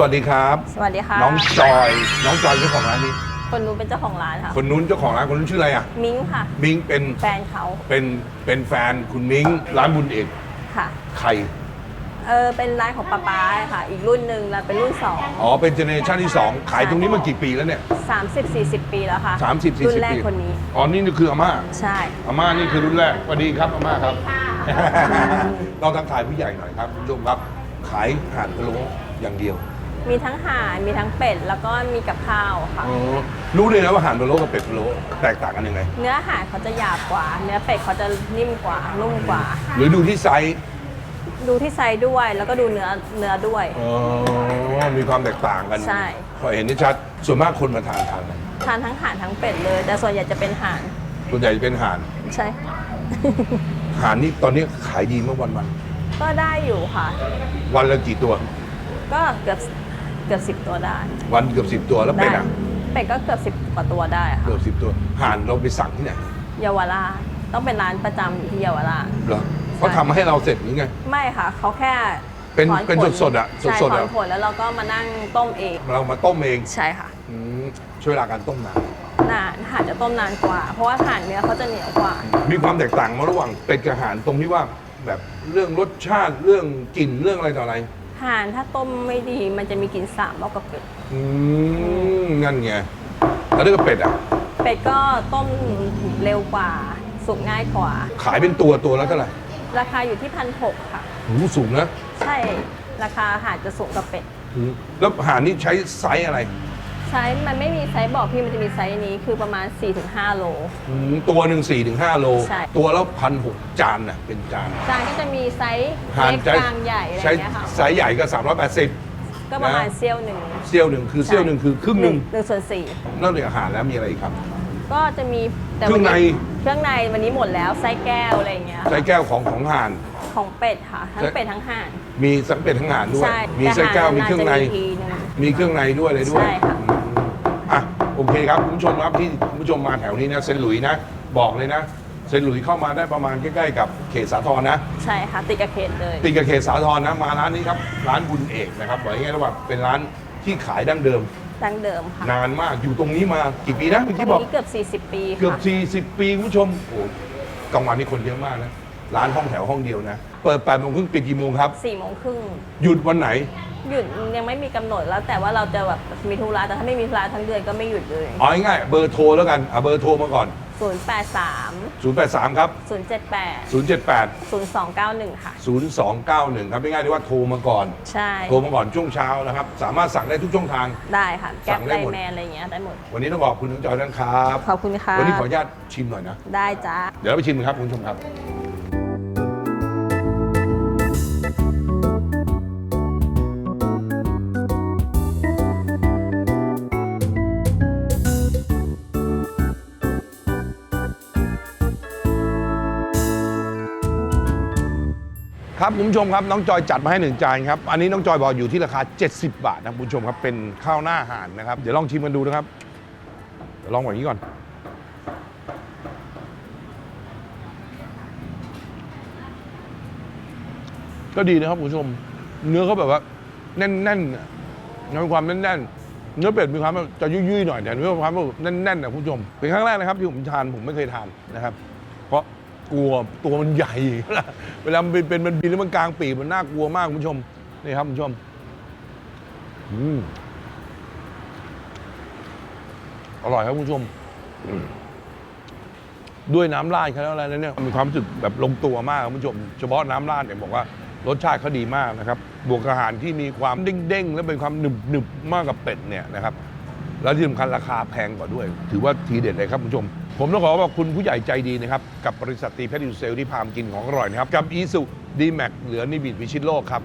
สวัสดีครับ สวัสดีค่ะน้องจอย น้องจอยเจ้าของร้านนี้ คนนู้นเป็นเจ้าของร้านค่ะ คนนู้นเจ้าของร้านคนนู้นชื่ออะไรอะ มิ้งค่ะ มิงเป็นแฟนเขา เป็นเป็นแฟนคุณมิงร้านบุญเอกค่ะ ใคร เออเป็นร้านของป้าป้าค่ะ อีกรุ่นหนึ่งแล้วเป็นรุ่น2อ๋อเป็นเจเนอเรชันที่2ขายตรงนี้มากี่ปีแล้วเนี่ย 30 40 ปีแล้วค่ะ30 40รุ่นแรกปีคนนี้ อ๋อนี่นี่คืออาม่า ใช่ อาม่านี่คือรุ่นแรกสวัสดีครับอาม่าครับ เราทักทายผู้ใหญ่หน่อยครับคุณผู้ชมครับ ขายห่านพะโล้อย่างเดียว มีทั้งห่านมีทั้งเป็ด แล้วก็มีกับข้าวค่ะ อ๋อรู้เลยนะว่าห่านพะโล้กับเป็ดพะโล้แตกต่างกันยังไง เนื้อห่านเขาจะหยาบกว่า เนื้อเป็ดเขาจะนิ่มกว่า นุ่มกว่า หรือดูที่ไซส์ดูที่ไซส์ด้วย แล้วก็ดูเนื้อเนื้อด้วย อ๋อมีความแตกต่างกันใช่ พอเห็นได้ชัดส่วนมากคนมาทานทานอะไรทานทั้งห่านทั้งเป็ดเลย แต่ส่วนใหญ่จะเป็นห่าน ส่วนใหญ่จะเป็นห่านใช่ห่านนี่ตอนนี้ขายดีเมื่อวันวันก็ได้อยู่ค่ะวันละกี่ตัว ก็เกือบ เกือบสิบตัวได้ วันเกือบสิบตัวแล้วเป็ดอะเป็ดก็เกือบสิบกว่าตัวได้ค่ะเกือบสิบตัวห่านเราไปสั่งที่ไหนเยาวราชต้องเป็นร้านประจำอยู่ที่เยาวราชเหรอเขาทำมาให้เราเสร็จหรือไง ไม่ค่ะเขาแค่เป็นถอเป็นขสดๆอะใช่สดๆถอะอนขนแล้วเราก็มานั่งต้มเองเรามาต้มเองใช่ค่ะอืมช่วยเวลาการต้มนานนานห่านจะต้มนานกว่า เพราะว่าห่านเนื้อเขาจะเหนียวกว่า มีความแตกต่างมาระหว่างเป็ดกับห่านตรงที่ว่าแบบเรื่องรสชาติเรื่องกลิ่นเรื่องอะไรต่ออะไร ห่านถ้าต้มไม่ดีมันจะมีกลิ่นสาบมากกว่าเป็ด อืมงั้นไงแล้วถ้าเกิดเป็ดอะ เป็ดก็ต้มเร็วกว่า สุกง่ายกว่า ขายเป็นตัวตัวแล้วเท่าไหร่ราคาอยู่ที่พันหกค่ะ หูสูงนะใช่ราคาห่านจะสูงกว่าเป็ด อืมแล้วห่านนี่ใช้ไซส์อะไร ไซส์มันไม่มีไซส์บอกพี่มันจะมีไซส์นี้คือประมาณ 4-5 โล อืมตัวหนึ่งสี่ถึงห้าโล ใช่ ตัวแล้วพันหกจานน่ะเป็นจานจานก็จะมีไซส์ห่านเล็กใช้กลางใหญ่อะไรอใช้ย่างเงี้ยค่ะไซส์ใหญ่ก็สามร้อยแปดสิบก็ประมาณนะ เซี่ยวหนึ่งเซี่ยวหนึ่งคือเซี่ยวหนึ่งคือครึ่งหนึ่งหนึ่งส่วนสี่นอกจากอาหารแล้วมีอะไรอีกครับ ก็จะมีแต่เครื่องในวัเครื่องในวันนี้หมดแล้วไส้แก้วอะไรอย่างเงี้ยไส้แก้วของของห่าน ของเป็ดค่ะทั้งเป็ดทั้งห่านมีสังเป็ดทั้งห่านด้วย ใช่มีไส้แก้วต่มีเครื่องในาจะทีนึง มีเครื่องในด้วยอะไรด้วยใช่ค่ะ อืม อะโอเคครับคุณผู้ชมครับที่คุณผู้ชมมาแถวนี้นะเซนต์หลุยส์นะ บอกเลยนะเซนต์หลุยส์เข้ามาได้ประมาณใกล้ๆกับเขตสาทรนะ ใช่ค่ะติดกับเขตเลยติดกับเขตสาทรนะมาร้านนี้ครับร้านบุญเอกนะครับบอกง่ายๆว่าเป็นร้านที่ขายดั้งเดิม ดังเดิมค่ะนานมากอยู่ตรงนี้มากี่ปีนะเมื่อตรกี้งบอก นี้เกือบ 40 ปีเกือบค่ะ40 ปีคุณผู้ชมโอ้กลางวันนี่คนเยอะมากนะ ร้านห้องแถวห้องเดียวนะ เปิด8โมงครึ่งปิดกี่โมงครับ สี่โมงครึ่งหยุดวันไหน หยุดยังไม่มีกำหนดแล้ว แต่ว่าเราจะแบบมีธุระแต่ถ้าไม่มีธุระทั้งเดือนก็ไม่หยุดเลย เอาง่ายๆเบอร์โทรแล้วกันเอาเบอร์โทรมาก่อน 083 083 ครับ 078 078 0291 ค่ะ 0291 ครับง่ายๆที่ว่าโทรมาก่อน ใช่ โทรมาก่อนช่วงเช้านะครับ สามารถสั่งได้ทุกช่องทาง ได้ค่ะ แก๊สั่ปงได้ไลหมดน์แมนอะไรอย่างเงี้ยได้หมด วันนี้ต้องขอบคุณน้องจอยนั่นครับ ขอบคุณค่ะ วันนี้ขออนุญาตชิมหน่อยนะ ได้จ้า เดี๋ยวเราไปชิมกันครับคุณผู้ชมครับ ครับคุณผู้ชมครับน้องจอยจัดมาให้หนึ่งจานครับอันนี้น้องจอยบอกอยู่ที่ราคา 70 บาทนะคุณผู้ชมครับเป็นข้าวหน้าห่านนะครับเดี๋ยวลองชิมกันดูนะครับเดี๋ยวลองแบบนี้ก่อน ก็ดีนะครับคุณผู้ชม เนื้อเขาแบบว่าแน่นๆอะมีความแน่นๆเนื้อเป็ดมีความแบบจะยุ่ยๆหน่อยแต่เนื้อมีความแบบแน่นๆนะคุณผู้ชมเป็นครั้งแรกนะครับที่ผมทานผมไม่เคยทานนะครับ เพราะ กลัวตัวมันใหญ่ เวลามันเป็นมันบินแล้วมันกลางปีกมันน่ากลัวมากคุณผู้ชมนี่ครับคุณผู้ชมอืมอร่อยครับคุณผู้ชม ด้วยน้ำราดเขาแล้วอะไรเนี่ยมีความรู้สึกแบบลงตัวมากคุณผู้ชม เฉพาะน้ำราดเนี่ยบอกว่ารสชาติเขาดีมากนะครับ บวกอาหารที่มีความเด้งๆ และเป็นความหนึบหนึบๆมากกับเป็ดเนี่ยนะครับ แล้วที่สำคัญราคาแพงกว่าด้วย ถือว่าทีเด็ดเลยครับคุณผู้ชม ผมต้องขอขอบคุณผู้ใหญ่ใจดีนะครับ กับบริษัทตีแพชรยูเซลที่พามกินของอร่อยนะครับ กับอีสุดีแม็กเหลือนิบิดวิชิตโลกครับ